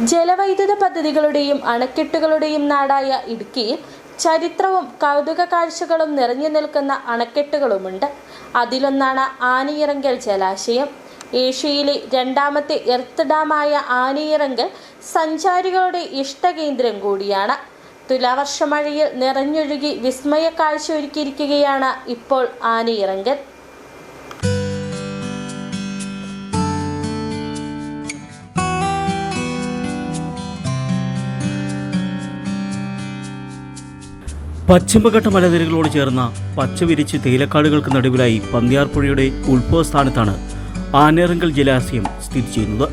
ജലവൈദ്യുത പദ്ധതികളുടെയും അണക്കെട്ടുകളുടെയും നാടായ ഇടുക്കിയിൽ ചരിത്രവും കൗതുക കാഴ്ചകളും നിറഞ്ഞു നിൽക്കുന്ന അണക്കെട്ടുകളുമുണ്ട്. അതിലൊന്നാണ് ആനയിറങ്കൽ ജലാശയം. ഏഷ്യയിലെ രണ്ടാമത്തെ എർത്ത് ഡാമായ ആനയിറങ്കൽ സഞ്ചാരികളുടെ ഇഷ്ടകേന്ദ്രം കൂടിയാണ്. തുലാവർഷ മഴയിൽ നിറഞ്ഞൊഴുകി വിസ്മയ കാഴ്ച ഒരുക്കിയിരിക്കുകയാണ് ഇപ്പോൾ ആനയിറങ്കൽ. പശ്ചിമഘട്ട മലനിരകളോട് ചേർന്ന പച്ചവിരിച്ച് തേയിലക്കാടുകൾക്ക് നടുവിലായി പന്തിയാർപ്പുഴയുടെ ഉത്ഭവസ്ഥാനത്താണ് ആനേറങ്കൽ ജലാശയം സ്ഥിതി ചെയ്യുന്നത്.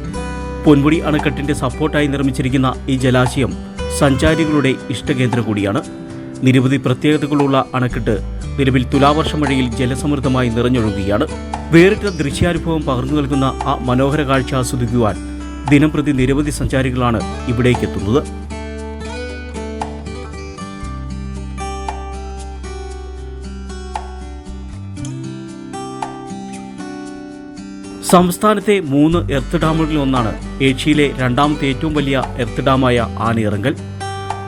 പൊൻമുടി അണക്കെട്ടിന്റെ സപ്പോർട്ടായി നിർമ്മിച്ചിരിക്കുന്ന ഈ ജലാശയം സഞ്ചാരികളുടെ ഇഷ്ടകേന്ദ്രം കൂടിയാണ്. നിരവധി പ്രത്യേകതകളുള്ള അണക്കെട്ട് നിലവിൽ തുലാവർഷ മഴയിൽ ജലസമൃദ്ധമായി നിറഞ്ഞൊഴുകുകയാണ്. വേറിട്ട ദൃശ്യാനുഭവം പകർന്നു നൽകുന്ന ആ മനോഹര കാഴ്ച ആസ്വദിക്കുവാൻ ദിനംപ്രതി നിരവധി സഞ്ചാരികളാണ് ഇവിടേക്ക് സംസ്ഥാനത്തെ മൂന്ന് എർത്ത് ഡാമുകളിൽ ഒന്നാണ് ഏഷ്യയിലെ രണ്ടാമത്തെ ഏറ്റവും വലിയ എർത്ത് ഡാമായ ആനയിറങ്കൽ.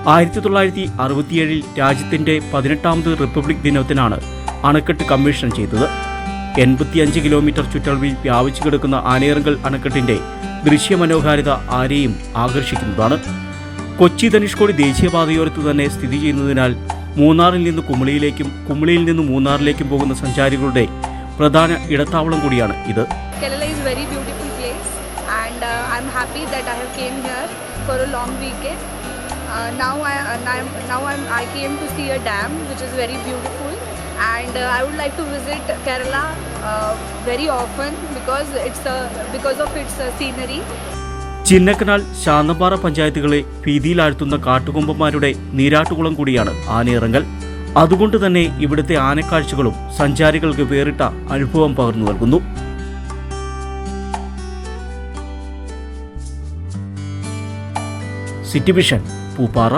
ആയിരത്തി തൊള്ളായിരത്തി അറുപത്തിയേഴിൽ രാജ്യത്തിന്റെ പതിനെട്ടാമത് റിപ്പബ്ലിക് ദിനത്തിനാണ് അണക്കെട്ട് കമ്മീഷൻ ചെയ്തത്. എൺപത്തിയഞ്ച് കിലോമീറ്റർ ചുറ്റളവിൽ വ്യാപിച്ചു കിടക്കുന്ന ആനയിറങ്കൽ അണക്കെട്ടിന്റെ ദൃശ്യമനോഹാരിത ആരെയും ആകർഷിക്കുന്നതാണ്. കൊച്ചി ധനുഷ്കോടി ദേശീയപാതയോരത്ത് തന്നെ സ്ഥിതി ചെയ്യുന്നതിനാൽ മൂന്നാറിൽ നിന്ന് കുമളിയിലേക്കും കുമളിയിൽ നിന്ന് മൂന്നാറിലേക്കും പോകുന്ന സഞ്ചാരികളുടെ പ്രധാന ഇടത്താവളം കൂടിയാണ് ഇത്. Kerala is a very beautiful place and uh, I'm happy that I have came here for a long weekend. Uh, now I uh, now, I'm- I came to see a dam which is very beautiful and uh, I would like to visit Kerala uh, very often because it's a, because of its uh, scenery. Chinnakanal Santhanpara പഞ്ചായത്തുകളെ ഭീതിയിലാഴ്ത്തുന്ന കാട്ടുകൊമ്പന്മാരുടെ നീരാട്ടുകുളം കൂടിയാണ് ആനയിറങ്ങൽ അതുകൊണ്ട് തന്നെ ഇവിടുത്തെ ആനക്കാഴ്ചകളും സഞ്ചാരികൾക്ക് വേറിട്ട അനുഭവം പകർന്നു നൽകുന്നു city vision Pooppara.